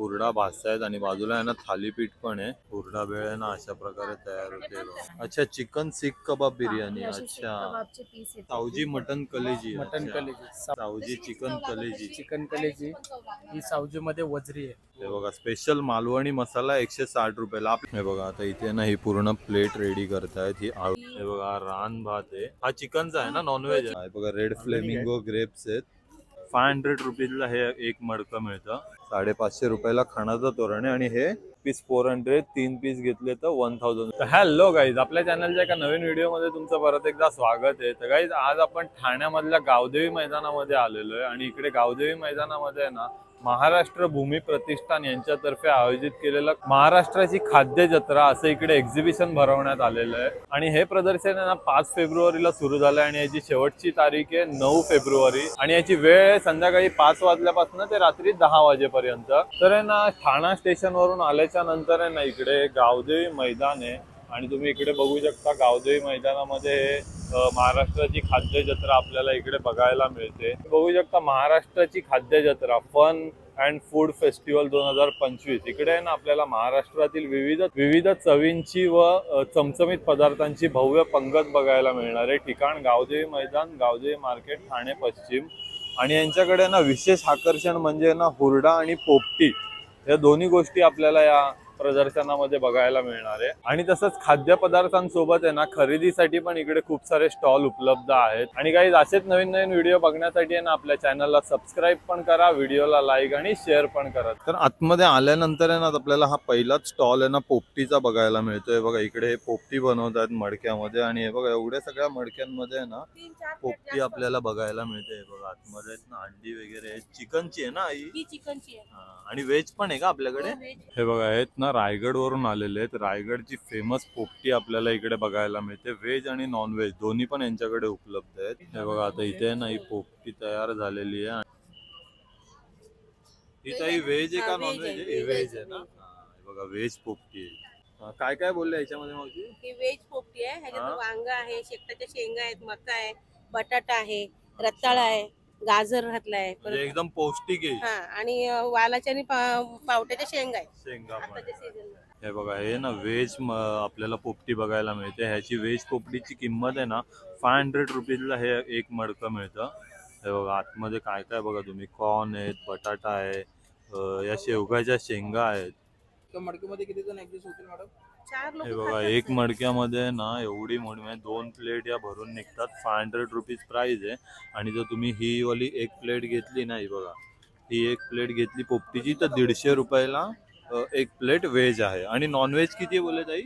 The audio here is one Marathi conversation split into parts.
हुरडा भाजतायत आणि बाजूला आहे ना थालीपीठ पण आहे. हुरडा भेळ आहे ना अशा प्रकारे तयार होते. अच्छा चिकन सीख कबाब बिर्याणी. अच्छा. सावजी मटन कलेजी. मटन. कलेजी. सावजी चिकन कलेजी. चिकन कलेजी. ही सावजी मध्ये वजरी आहे. हे बघा स्पेशल मालवणी मसाला एकशे साठ रुपयाला हे बघा आता इथे ना ही पूर्ण प्लेट रेडी करतायत. ही आव- हे बघा रान भात आहे. हा चिकनचा आहे ना नॉनव्हेज आहे. बघा रेड फ्लेमिंगो ग्रेप्स आहेत. फाय हंड्रेड रुपीजला हे एक मडकं मिळतं. साडेपाचशे रुपयाला खाण्याचं तोरण आहे आणि हे पीस फोर हंड्रेड तीन पीस घेतले तर वन थाउजंड हॅलो गाईज आपल्या चॅनलच्या एका नवीन व्हिडिओमध्ये तुमचं परत एकदा स्वागत आहे. तर गाईज आज आपण ठाण्यामधल्या गावदेवी मैदानामध्ये आलेलो आहे आणि इकडे गावदेवी मैदानामध्ये आहे ना महाराष्ट्र भूमी प्रतिष्ठान यांच्यातर्फे आयोजित केलेलं महाराष्ट्राची खाद्य जत्रा असं इकडे एक्झिबिशन भरवण्यात आलेलं आहे. आणि हे प्रदर्शन आहे ना पाच फेब्रुवारीला सुरू झालंय आणि याची शेवटची तारीख आहे नऊ फेब्रुवारी. आणि याची वेळ आहे संध्याकाळी पाच वाजल्यापासून ते रात्री दहा वाजेपर्यंत. तर आहे ना ठाणा स्टेशन वरून आल्याच्यानंतर आहे ना इकडे गावदेवी मैदान आहे. आणि तुम्ही इकडे बघू शकता गावदेवी मैदानामध्ये महाराष्ट्राची खाद्य जत्रा आपल्याला इकडे बघायला मिळते. बघू शकता महाराष्ट्राची खाद्य जत्रा फन अँड फूड फेस्टिवल दोन हजार पंचवीस. इकडे आहे ना आपल्याला महाराष्ट्रातील विविध विविध चवींची व चमचमीत पदार्थांची भव्य पंगत बघायला मिळणार आहे. ठिकाण गावदेवी मैदान गावदेवी मार्केट ठाणे पश्चिम. आणि यांच्याकडे ना विशेष आकर्षण म्हणजे ना हुरडा आणि पोपटी. या दोन्ही गोष्टी आपल्याला या प्रदर्शनामध्ये बघायला मिळणार आहे. आणि तसंच खाद्यपदार्थांसोबत आहे ना खरेदीसाठी पण इकडे खूप सारे स्टॉल उपलब्ध आहेत. आणि काही असेच नवीन नवीन व्हिडिओ बघण्यासाठी आहे ना आपल्या चॅनलला सबस्क्राईब पण करा व्हिडिओला लाईक आणि शेअर पण करा. तर आतमध्ये आल्यानंतर आहे ना आपल्याला हा पहिलाच स्टॉल आहे ना पोपटीचा बघायला मिळतोय. बघा इकडे हे पोपटी बनवतात मडक्यामध्ये. आणि हे बघा एवढ्या सगळ्या मडक्यांमध्ये आहे ना पोपटी आपल्याला बघायला मिळते. हे बघा आतमध्ये आहेत ना अंडी वगैरे चिकनची आहे ना आई? ही चिकनची आहे. हा, आणि व्हेज पण आहे का आपल्याकडे? हो. हे बघा आहेत ना रायगड वरून आलेले आहेत. रायगडची फेमस पोपटी आपल्याला इकडे बघायला मिळते. व्हेज आणि नॉन व्हेज दोन्ही पण यांच्याकडे उपलब्ध आहेत. हे बघा आता इथे ना ही पोपटी तयार झालेली आहे. ही ताई व्हेज आहे का नॉन veg आहे, व्हेज आहे, ना. हा, बघा व्हेज पोपटी आहे. काय काय बोलले याच्यामध्ये मावशी? ही व्हेज पोपटी आहे. ह्याच्यात वांग आहे शेकटाच्या शेंगा आहेत मका आहे बटाटा आहे रताळा आहे. गाजर घातलाय म्हणजे एकदम पौष्टिक आहे. हा आणि अ, वालाच्या आणि पा- पावट्याच्या शेंगा आहेत. शेंगा पण आताच्या सीझन हे बघा हे ना व्हेज आपल्याला पोपटी बघायला मिळते. ह्याची व्हेज पोपटीची किंमत आहे ना फाय हंड्रेड रुपीजला हे एक मडकं मिळतं. हे बघा आतमध्ये काय काय बघा तुम्ही कॉर्न आहेत बटाटा आहे अं, या शेवगाच्या शेंगा आहेत. त्या मडकीमध्ये किती जण ऍडजस्ट होतील मॅडम चार हे बघा एक मडक्यामध्ये ना एवढी मोठी म्हणजे दोन प्लेट या भरून निघतात. फाय हंड्रेड रुपीज प्राइस आहे. आणि जर तुम्ही ही वाली एक प्लेट घेतली ना ही बघा ही एक प्लेट घेतली पोपटीची तर दीडशे रुपयाला अं, एक प्लेट व्हेज आहे. आणि नॉनव्हेज किती बोलत आई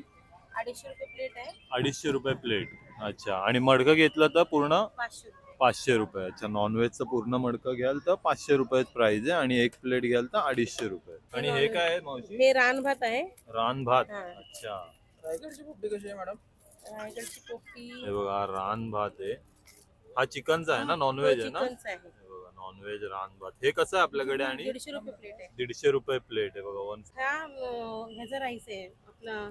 अडीचशे रुपये प्लेट आहे. अडीचशे रुपये प्लेट. अच्छा. आणि मडकं घेतलं तर पूर्ण? पाचशे रुपये. पाचशे रुपये. अच्छा नॉनव्हेजचं पूर्ण मडकं घ्याल तर पाचशे रुपयेच प्राइस आहे. आणि एक प्लेट घ्याल तर अडीचशे रुपये. आणि हे काय आहे मावशी? हे रानभात आहे. रान भात हा. अच्छा. रायगडची पोपटी कशी आहे मॅडम? रायगडची पोपटी. हे बघा हा रान भात आहे. हा चिकनचा आहे ना नॉनव्हेज आहे ना? चिकनचं आहे. हे बघा नॉनव्हेज रान भात हे कसं आहे आपल्याकडे आणि? दीडशे रुपये प्लेट आहे. दीडशे रुपये प्लेट आहे बघा वन हा अं, ह्याचा राईस आहे. आपला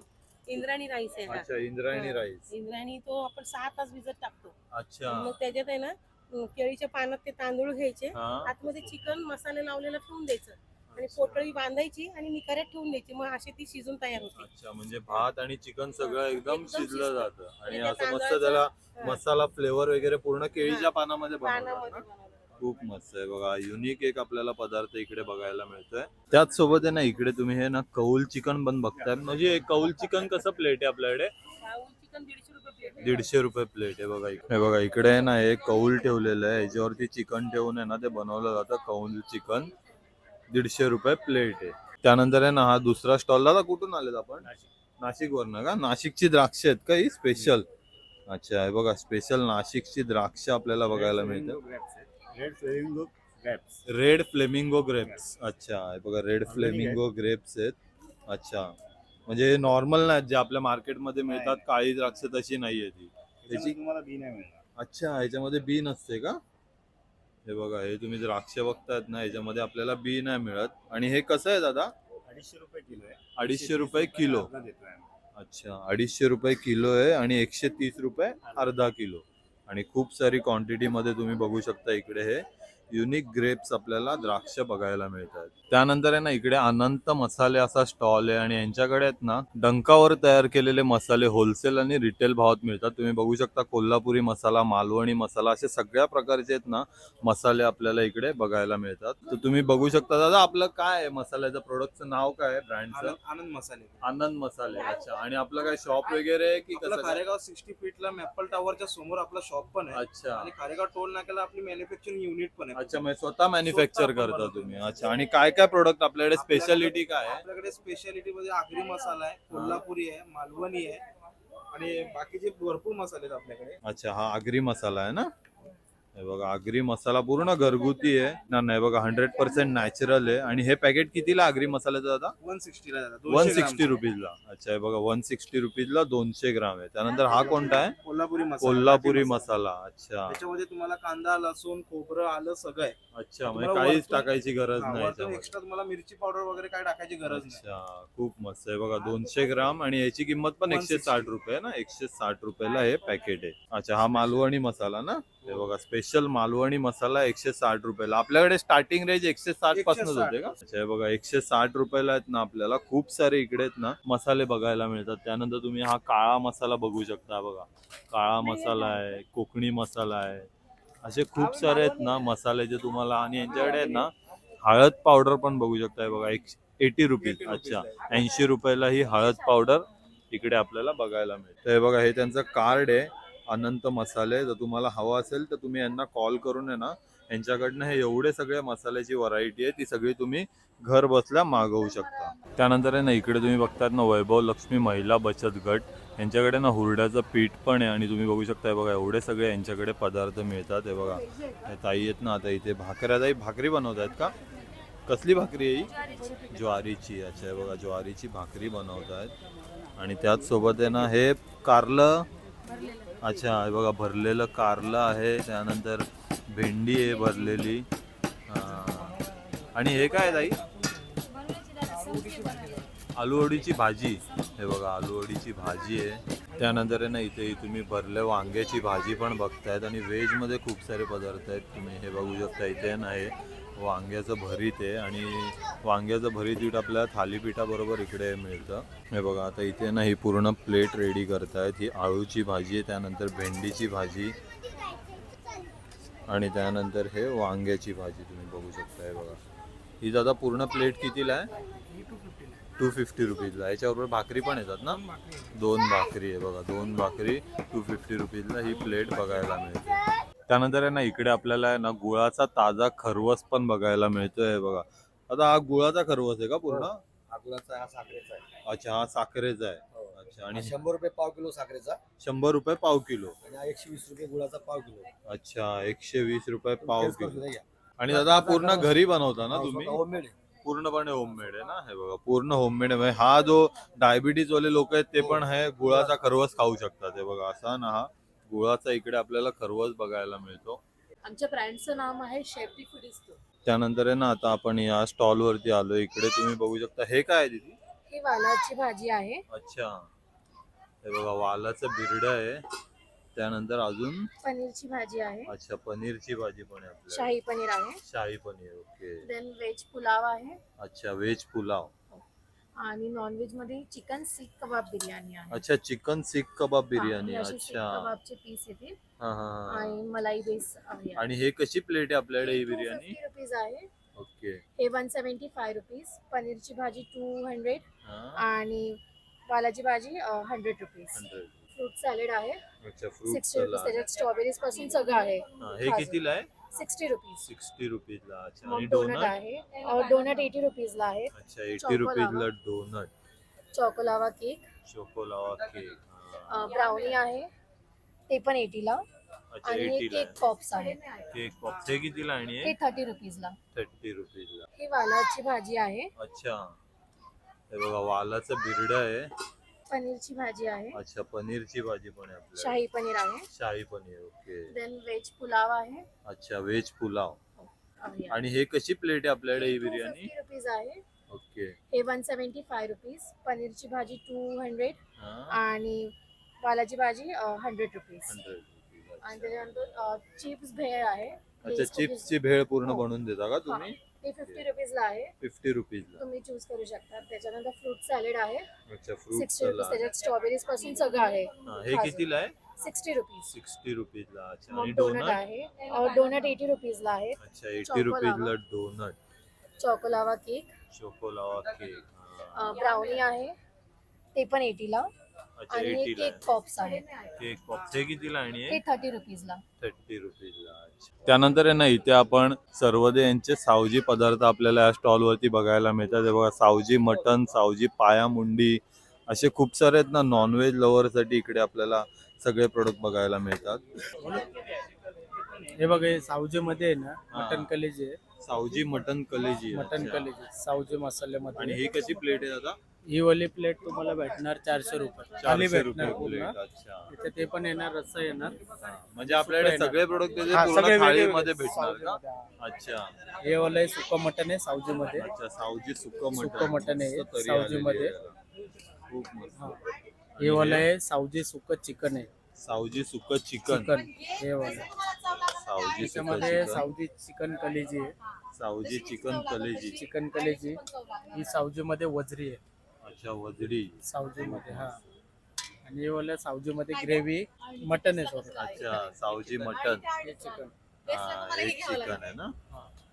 इंद्राणी राईस आहे हा. अच्छा इंद्रायणी हा. राईस इंद्राणी तो आपण सहा तास भिजत टाकतो. अच्छा. मग त्याच्यात आहे ना अं, केळीच्या पानात ते तांदूळ घ्यायचे. हा. आतमध्ये चिकन मसाले लावलेला ठेवून द्यायचं. आणि पोटळी बांधायची आणि निकाऱ्यात ठेवून द्यायची मग अशी ती शिजून तयार होते अच्छा म्हणजे भात आणि चिकन सगळं एकदम शिजलं. जातं आणि असं मस्त तांदळाचं- त्याला हा. मसाला फ्लेवर वगैरे पूर्ण केळीच्या. पानामध्ये बनवतात पानामध्ये ना? बनवलं जातं. खूप मस्त आहे बघा युनिक एक आपल्याला पदार्थ इकडे बघायला मिळतोय त्याच सोबत आहे ना इकडे तुम्ही हे ना कौल चिकन पण बघताय म्हणजे कौल चिकन कसं प्लेट आहे आपल्याकडे चिकन दीडशे रुपये प्लेट आहे. दीडशे रुपये प्लेट आहे बघा इकडे हे बघा इकडे आहे ना हे कौल ठेवलेलं आहे याच्यावरती चिकन ठेवून आहे ना ते बनवलं जातं कौल चिकन दीडशे रुपये प्लेट आहे. त्यानंतर आहे ना हा दुसरा स्टॉल दादा कुठून आलेत आपण? नाशिक. वरनं का? नाशिकची द्राक्ष आहेत का ही स्पेशल अच्छा हे बघा स्पेशल नाशिकची द्राक्ष आपल्याला बघायला मिळतात. Red flamingo grapes red flamingo grapes अच्छा हे बघा रेड फ्लेमिंगो ग्रेप्स आहेत. अच्छा. म्हणजे नॉर्मल नाही जे आपल्या मार्केटमध्ये मिळतात काळी द्राक्ष तशी नाहीये ती. त्याची तुम्हाला बी नाही मिळणार. अच्छा ह्याच्यामध्ये बी नसते का? हे बघा हे तुम्ही द्राक्ष बघतायत ना ह्याच्यामध्ये आपल्याला बी नाही मिळत. आणि हे कसं आहे दादा? अडीचशे रुपये किलो आहे. अडीचशे रुपये किलो. अर्धा देतोय आम्ही. अच्छा अडीचशे रुपये किलो आहे आणि एकशे तीस रुपये अर्धा किलो. आणि खूप सारी क्वांटिटी मध्ये तुम्ही बघू शकता इकडे हे. युनिक ग्रेप्स आपल्याला द्राक्ष बघायला मिळतात. त्यानंतर आहे ना इकडे अनंत मसाले असा स्टॉल आहे आणि यांच्याकडे आहेत ना डंकावर तयार केलेले मसाले होलसेल आणि रिटेल भावात मिळतात. तुम्ही बघू शकता कोल्हापुरी मसाला मालवणी मसाला असे सगळ्या प्रकारचे आहेत ना मसाले आपल्याला इकडे बघायला मिळतात. तर तुम्ही बघू शकता दादा आपलं काय आहे मसाल्याचं प्रोडक्टचं नाव काय आहे ब्रँडचं आनंद मसाले. आनंद मसाले अच्छा. आणि आपलं काय शॉप वगैरे आहे की आपलं कसं? काय? खारेगाव सिक्स्टी फीटला मॅपल टॉवरच्या समोर आपला शॉप पण आहे. अच्छा. आणि खारेगाव टोल नाक्याला आपली मॅन्युफॅक्चरिंग युनिट पण आहे. अच्छा म्हणजे स्वतः मॅन्युफॅक्चर स्वतः करता बनवतो. तुम्ही. अच्छा आणि काय काय प्रोडक्ट आपल्याकडे स्पेशालिटी काय आहे? आपल्याकडे स्पेशालिटी मध्ये आगरी मसाला आहे कोल्हापुरी आहे मालवणी आहे आणि बाकीचे भरपूर मसाले आहेत आपल्याकडे. अच्छा हा आगरी मसाला आहे ना? हे बघा आगरी मसाला पूर्ण घरगुती आहे. ना नाही बघा हंड्रेड पर्सेंट नॅचरल आहे. आणि हे पॅकेट कितीला आगरी मसाल्याचं दादा? वन सिक्स्टीला वन सिक्स्टी रुपीजला. अच्छा हे बघा वन सिक्स्टी रुपीजला दोनशे ग्राम आहे. त्यानंतर हा कोणता आहे? कोल्हापुरी मसाला. कोल्हापुरी मसाला. अच्छा. त्याच्यामध्ये तुम्हाला कांदा लसूण खोबरं आलं सगळं आहे. अच्छा म्हणजे काहीच टाकायची गरज नाही याच्यामध्ये. एक्स्ट्रा तुम्हाला मिरची पावडर वगैरे काय टाकायची गरज नाही. अच्छा खूप मस्त आहे. बघा दोनशे ग्राम आणि याची किंमत पण एकशे 160 साठ. रुपये आहे ना? एकशे साठ रुपयाला हे पॅकेट आहे. अच्छा हा मालवणी मसाला ना? हे बघा स्पेशल मालवणी मसाला एकशे साठ रुपयाला. आपल्याकडे स्टार्टिंग रेंज एकशे साठ पासूनच 160. होते का? अच्छा हे बघा एकशे साठ रुपयाला आहेत ना आपल्याला. खूप सारे इकडे आहेत ना मसाले बघायला मिळतात. त्यानंतर तुम्ही हा काळा मसाला बघू शकता बघा. काळा मसाला आहे कोकणी मसाला आहे. असे खूप सारे आहेत ना मसाले जे तुम्हाला आणि यांच्याकडे आहेत ना हळद पावडर पण बघू शकताय बघा एक एटी रुपीज 80 अच्छा ऐंशी रुपयाला ही हळद पावडर इकडे आपल्याला बघायला मिळते. हे बघा हे त्यांचं कार्ड आहे. अनंत मसाले जर तुम्हाला हवा असेल तर तुम्ही यांना कॉल करून आहे ना यांच्याकडनं हे एवढे सगळे मसाल्याची व्हरायटी आहे ती सगळी तुम्ही घर बसल्या मागवू शकता. त्यानंतर आहे ना इकडे तुम्ही बघतात ना वैभव लक्ष्मी महिला बचत गट यांच्याकडे ना हुरड्याचं पीठ पण आहे आणि तुम्ही बघू शकता बघा एवढे सगळे यांच्याकडे पदार्थ मिळतात हे बघा. हे ताई आहेत ना आता इथे भाकऱ्या ताई भाकरी बनवत आहेत का? कसली भाकरी आहे ही? ज्वारीची अच्छा हे बघा ज्वारीची भाकरी बनवत आहेत आणि त्याचसोबत आहे ना हे कारलं अच्छा हे बघा भरलेलं कारलं आहे त्यानंतर भेंडी आहे भरलेली. आणि हे काय ताई? आलूवडीची भाजी. हे बघा आलूवडीची भाजी आहे. त्यानंतर आहे ना इथे तुम्ही भरले वांग्याची भाजी पण बघतायत आणि व्हेजमध्ये खूप सारे पदार्थ आहेत. तुम्ही हे बघू शकता इथे आहे ना हे वांग्याचं भरीत आहे आणि वांग्याचं भरीत पीठ आपल्याला थालीपीठाबरोबर इकडे मिळतं. हे बघा आता इथे ना ही पूर्ण प्लेट रेडी करतायत. ही आळूची भाजी आहे त्यानंतर भेंडीची भाजी आणि त्यानंतर हे वांग्याची भाजी तुम्ही बघू शकता हे बघा. ही दादा पूर्ण प्लेट कितीला आहे? टू फिफ्टी रुपीजला. याच्याबरोबर भाकरी पण येतात ना? दोन भाकरी आहे बघा दोन भाकरी टू फिफ्टी रुपीजला ही प्लेट बघायला मिळते. त्यानंतर आहे ना इकडे आपल्याला आहे ना गुळाचा ताजा खरवस पण बघायला मिळतोय बघा. आता हा गुळाचा खरवस आहे का पूर्ण? आगुलाचा हा साखरेचा आहे. अच्छा हा साखरेचा आहे. अच्छा आणि आणि शंभर रुपये पाव किलो साखरेचा. शंभर रुपये पाव किलो. आणि हा एकशे वीस रुपये गुळाचा पाव किलो अच्छा एकशे वीस रुपये पाव किलो. आणि दादा हा पूर्ण घरी बनवता ना हा, तुम्ही? आहे. पूर्णपणे होममेड आहे ना? हे बघा पूर्ण होममेड आहे. म्हणजे हा जो डायबिटीज वाले लोक आहेत ते पण हे गुळाचा खरवस खाऊ शकतात हे बघा. असा ना हा गुळाचा इकडे आपल्याला खरवस बघायला मिळतो. आमच्या ब्रँडचं नाव आहे शेफ्टी फुडिस्तो त्यानंतर आहे ना आता आपण या स्टॉल वरती आलो इकडे तुम्ही बघू शकता. हे काय आहे दीदी? ही वालाची भाजी आहे. अच्छा. हे बघा वालाचं बिरड आहे. त्यानंतर अजून? पनीरची भाजी आहे. अच्छा पनीरची भाजी पण आहे आपल्याला शाही पनीर आहे. Shahi paneer okay. Then veg pulao आहे. अच्छा व्हेज पुलाव. आणि नॉनव्हेजमध्ये चिकन सीख कबाब बिर्याणी आहे. अच्छा चिकन सीख कबाब बिर्याणी हा, ही अशी सीख अच्छा कबाबचे पीस येतील हा हा हा. आणि मलाई बेस आहे. आणि हे कशी प्लेट आहे आपल्याकडे ही बिर्याणी रुपीज आहे. ओके. हे वन सेव्हन्टी फाय रुपीज पनीरची भाजी टू हंड्रेड हा. आणि वालाची भाजी हंड्रेड रुपीज फ्रूट सॅलेड आहे. अच्छा सिक्स्टी रुपीज त्याच्यात स्ट्रॉबेरीजपासून सगळं आहे. हे कितीला आहे? सिक्स्टी रुपीज सिक्स्टी रुपीजला अच्छा. आणि मग डोनट डोनट आहे डोनट एटी रुपीजला आहे. अच्छा eighty choco रुपीजला donut choco lava cake choco lava cake brownie आहे. ते पण एटीला अच्छा आणि एटीला केक पॉप्स आहे. केक पॉप हे कितीला आणि ते थर्टी रुपीजला थर्टी रुपीजला ही वालाची भाजी आहे. अच्छा. हे बघा वालाचं बिरड आहे. पनीरची भाजी आहे. अच्छा पनीरची भाजी पण आहे शाही पनीर आहे. Shahi paneer okay. Then veg pulao आहे. अच्छा व्हेज पुलाव. आहे. आणि हे कशी प्लेट आहे आपल्याकडे ही बिर्याणी? 250 रुपीज आहे. ओके. हे वन सेव्हन्टी फाय रुपीज पनीरची भाजी टू हंड्रेड हा. आणि वालाची भाजी हंड्रेड रुपीज हंड्रेड आणि त्याच्यानंतर चिप्स भेळ आहे. अच्छा चिप्सची भेळ पूर्ण हो. बनवून देता का तुम्ही? ते फिफ्टी रुपीजला आहे. फिफ्टी रुपीजला तुम्ही चूज करू शकता. त्याच्यानंतर फ्रूट सॅलेड आहे. अच्छा फ्रूट सिक्स्टी रुपीज त्याच्यात स्ट्रॉबेरीजपासून सगळं आहे. हे कितीला आहे? सिक्स्टी रुपीज सिक्स्टी रुपीजला अच्छा. मग आणि डोनट डोनट आहे. डोनट एटी रुपीजला आहे. अच्छा eighty Chocolate रुपीजला donut choco lava cake choco lava cake brownie आहे. ते पण एटीला अच्छा आणि एटीला केक पॉप्स आहे. केक पॉप्स हे कितीला आणि ते थर्टी रुपीजला थर्टी रुपीजला त्यानंतर आहे ना इथे आपण सर्वदे यांचे सावजी पदार्थ आपल्याला या स्टॉलवरती बघायला मिळतात. बघा सावजी मटन सावजी पाया मुंडी असे खूप सारे आहेत ना नॉनव्हेज लवरसाठी इकडे आपल्याला सगळे प्रोडक्ट बघायला मिळतात. हे बघा हे सावजीमध्ये आहे ना हा. मटन कलेजी आहे. सावजी मटन कलेजी मटन अच्छा. कलेजी सावजी आणि मसाल्यामध्ये ही कशी प्लेट आहे दादा? ही वाली प्लेट तुम्हाला भेटणार चारशे रुपये. खाली चारशे रुपये भेटणार पूर्ण. प्लेट अच्छा. इथे ते पण येणार रस्सा येणार. म्हणजे आपल्याकडे. सगळे प्रोडक्ट हा, पूर्ण सगळे थाळीमध्ये वेगळे भेटणार का? हा. अच्छा. हे वाला आहे सुकं मटन आहे सावजीमध्ये. अच्छा सावजी सुक्क मटण. आहे, मस्त तर्री सावजीमध्ये. आलेली आहे. खूप मस्त. हा. वाला आहे सावजी सुकं चिकन आहे. सावजी सुक्क चिकन. चिकन हे वाला. सावजी त्याच्यामध्ये चिकन. सावजी चिकन कलेजी आहे. सावजी चिकन कलेजी. चिकन कलेजी. ही सावजीमध्ये वजरी आहे. अच्छा वजडी सावजीमध्ये हा. आणि हे वाला सावजीमध्ये ग्रेव्ही मटन आहे सॉरी अच्छा सावजी मटन. हे चिकन हा हे चिकन आहे ना.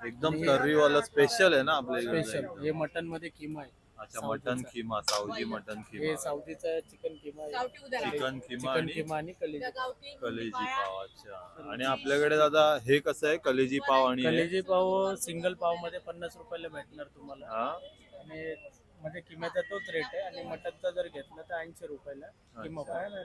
एकदम हे- तर्रीवाला स्पेशल आहे ना आपल्या स्पेशल इकडे हे मटनमध्ये किमा आहे. अच्छा मटन सावजीचा. खिमा सावजी मटन हे सावजीचा चिकन किमा आहे. चिकन खिमा चिकन आणि किमा आणि कलेजी कलेजी पाव अच्छा. आणि आपल्याकडे दादा हे कसं आहे? कलेजी पाव आणि हे? कलेजी पाव सिंगल पावमध्ये पन्नास रुपयाला भेटणार तुम्हाला. हा? आणि म्हणजे किम्याचा तोच रेट आहे आणि मटनचा जर घेतला तर ऐंशी रुपयाला.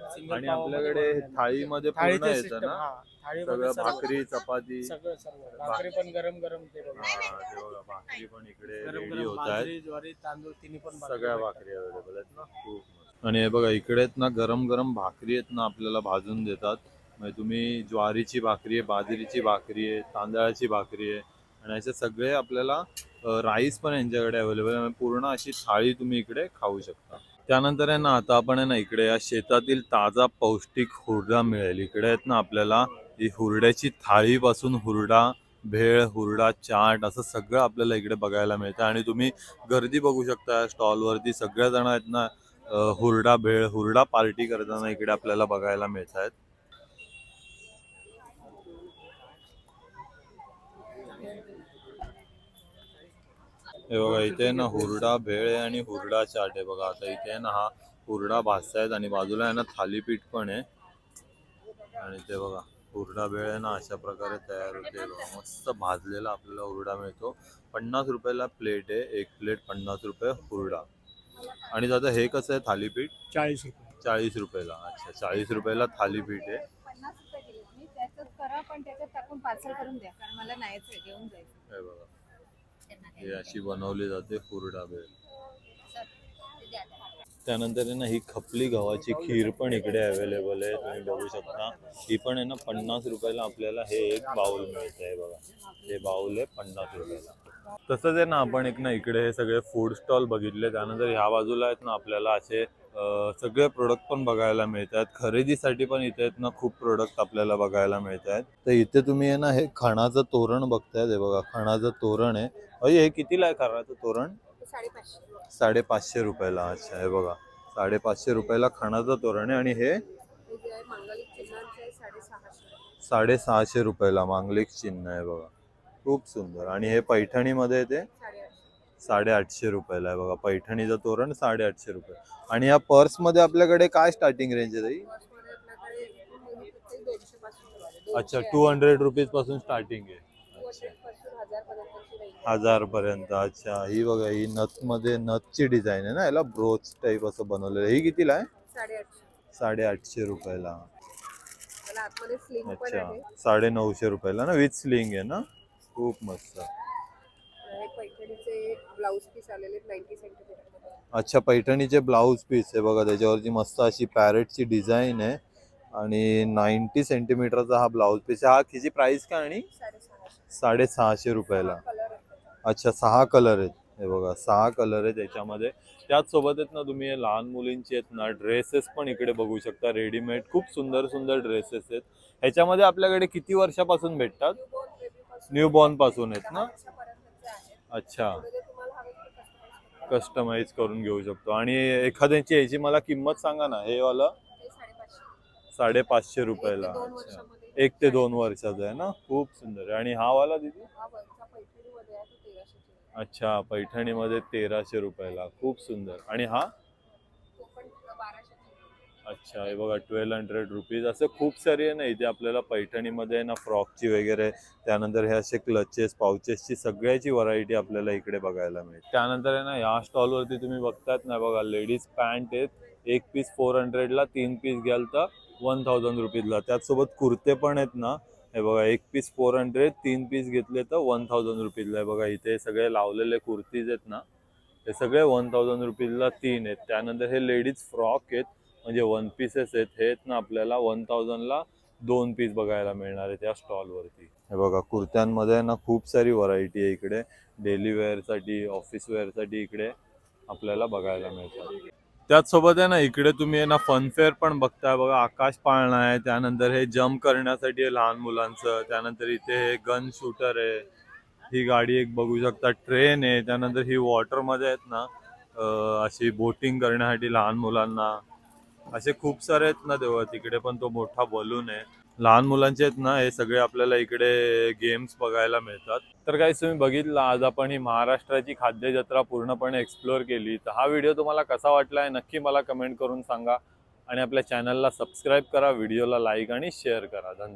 सिंगल आणि आपल्याकडे थाळीमध्ये पूर्ण येतं ना? हा सगळं भाकरी चपाती. सगळं सर्व. भाकरी पण गरम गरम ते बघा हा, ते बघा, भाकरी पण इकडे गरम रेडी गरम होत आहेत. बाजरी ज्वारी तांदूळ तिन्ही पण भाकरी सगळ्या भेटतात. भाकरी अवेलेबल आहेत ना? खूप मस्त. आणि हे बघा इकडे आहेत ना गरम गरम भाकरी आहेत ना आपल्याला भाजून देतात. म्हणजे तुम्ही ज्वारीची भाकरी आहे बाजरीची भाकरी आहे तांदळाची भाकरी आहे. आणि असे सगळे आपल्याला राईस पण यांच्याकडे अवेलेबल आहे. पूर्ण अशी थाळी तुम्ही इकडे खाऊ शकता. त्यानंतर आहे ना आता आपण आहे ना इकडे या शेतातील ताजा पौष्टिक हुरडा मिळेल. इकडे आहेत ना आपल्याला ही हुरड्याची थाळीपासून हुरडा भेळ हुरडा चाट असं सगळं आपल्याला इकडे बघायला मिळतं. आणि तुम्ही गर्दी बघू शकता स्टॉलवरती. सगळ्या जण आहेत ना हुरडा भेळ हुरडा पार्टी करताना इकडे आपल्याला बघायला मिळत आहेत हे बघा इथे ना हुरडा भेळ आहे आणि हुरडा चाट आहे बघा. आता इथे ना हा हुरडा भाजतायत आणि बाजूला आहे ना थालीपीठ पण आहे. आणि ते बघा हुरडा भेळ आहे ना अशा प्रकारे तयार होते. बघा मस्त भाजलेला आपल्याला हुरडा मिळतो. पन्नास रुपयाला प्लेट आहे एक प्लेट पन्नास रुपये हुरडा. आणि दादा हे कसं आहे थालीपीठ? चाळीस रुपये. चाळीस रुपयाला. अच्छा चाळीस रुपयाला थालीपीठ आहे. पन्नास रुपये त्याच्यात करा पण त्याच्यात टाकून पार्सल करून द्या. कारण मला नाहीच आहे घेऊन जायचं हे बघा. हे अशी बनवली जाते हुरडा बेल त्यानंतर आहे ना ही खपली गव्हाची खीर पण इकडे अवेलेबल आहे तुम्ही बघू शकता. ही पण आहे ना पन्नास रुपयाला आपल्याला हे एक बाउल मिळत आहे बघा. हे बाउल आहे पन्नास रुपयाला. तसंच आहे ना आपण एक ना इकडे हे सगळे फूड स्टॉल बघितले. त्यानंतर ह्या बाजूला आहेत ना आपल्याला असे सगळे प्रोडक्ट पण बघायला मिळतात. खरेदीसाठी पण इथे आहेत ना खूप प्रोडक्ट आपल्याला बघायला मिळत आहेत तर इथे तुम्ही आहे ना हे खणाचं तोरण बघतायत. हे बघा खणाचं तोरण आहे. अय हे कितीला आहे खणाचं तोरण? साडेपाचशे. रुपयाला. अच्छा हे बघा. साडेपाचशे रुपयाला खणाचं तोरण आहे. आणि हे? साडेसहाशे. रुपयाला मांगलिक चिन्ह आहे बघा. खूप सुंदर. आणि हे पैठणीमध्ये ते? साडेआठशे रुपयाला आहे बघा. पैठणीचं तोरण साडेआठशे रुपये. आणि या पर्समध्ये आपल्याकडे काय स्टार्टिंग रेंज आहे ताई? अच्छा टू हंड्रेड रुपीजपासून स्टार्टिंग आहे. हजार पर्यंत अच्छा ही बघा ही नथमध्ये नथची डिझाईन आहे ना याला ब्रोच टाईप असं बनवलेलं ही कितीला आहे? साडेआठशे. रुपयाला. अच्छा साडे नऊशे रुपयाला ना विथ स्लिंग आहे ना? खूप मस्त. ब्लाऊज पीस आलेले नाईन्टी सेंटीमीटर अच्छा पैठणीचे ब्लाऊज पीस आहे बघा त्याच्यावरती मस्त अशी पॅरेटची डिझाईन आहे आणि नाईन्टी सेंटीमीटरचा हा ब्लाऊज पीस आहे. हा किती प्राइस काय आणि? साडेसहाशे. रुपयाला. आहे अच्छा सहा कलर आहेत. हे बघा सहा कलर आहेत त्याच्यामध्ये. त्याच सोबत आहेत ना तुम्ही लहान मुलींचे आहेत ना ड्रेसेस पण इकडे बघू शकता. रेडीमेड खूप सुंदर सुंदर ड्रेसेस आहेत. ह्याच्यामध्ये आपल्याकडे किती वर्षापासून भेटतात? न्यू बॉर्नपासून. आहेत ना? अच्छा. कस्टमाइज करून घेऊ शकतो. आणि एखाद्याची याची मला किंमत सांगा ना हे वाला साडेपाचशे रुपयाला. एक ते दोन वर्षाचा आहे ना? खूप सुंदर आणि हा वाला दिदी? अच्छा पैठणीमध्ये तेराशे रुपयाला. खूप सुंदर. आणि हा? अच्छा हे बघा ट्वेल्व हंड्रेड रुपीज असं खूप सारी आहे ना इथे आपल्याला पैठणीमध्ये ना फ्रॉकची वगैरे त्यानंतर हे असे क्लचेस पाउचेसची सगळ्याची व्हरायटी आपल्याला इकडे बघायला मिळते. त्यानंतर आहे ना या स्टॉलवरती तुम्ही बघतात ना बघा लेडीज पॅन्ट आहेत. एक पीस फोर हंड्रेडला तीन पीस घ्याल तर वन थाउजंड रुपीजला त्याचसोबत कुर्ते पण आहेत ना हे बघा एक पीस फोर हंड्रेड तीन पीस घेतले तर वन थाउजंड रुपीजला आहे बघा इथे सगळे लावलेले कुर्तीज आहेत ना हे सगळे वन थाउजंड रुपीजला तीन आहेत. त्यानंतर हे लेडीज फ्रॉक आहेत. म्हणजे वन पीसेस आहेत हे आहेत ना आपल्याला वन थाउजंडला दोन पीस बघायला मिळणार आहे त्या स्टॉलवरती हे बघा कुर्त्यांमध्ये ना खूप सारी व्हरायटी आहे इकडे. डेली वेअरसाठी ऑफिस वेअरसाठी इकडे आपल्याला बघायला मिळतात. त्याचसोबत आहे ना इकडे तुम्ही आहे ना फनफेअर पण बघताय बघा. आकाश पाळणा आहे त्यानंतर हे जम्प करण्यासाठी आहे लहान मुलांचं. त्यानंतर इथे हे गन शूटर आहे. ही गाडी एक बघू शकता ट्रेन आहे. त्यानंतर ही वॉटरमध्ये आहेत ना अशी बोटिंग करण्यासाठी लहान मुलांना. असे खूप सारे आहेत ना तेव्हा तिकडे पण तो मोठा बलून आहे. लहान मुलांचे आहेत ना हे सगळे आपल्याला इकडे गेम्स बघायला मिळतात. तर काही तुम्ही बघितलं आज आपण ही महाराष्ट्राची खाद्य जत्रा पूर्णपणे एक्सप्लोअर केली. तर हा व्हिडिओ तुम्हाला कसा वाटला आहे नक्की मला कमेंट करून सांगा. आणि आपल्या चॅनलला सबस्क्राईब करा व्हिडिओला लाईक आणि शेअर करा. धन्यवाद.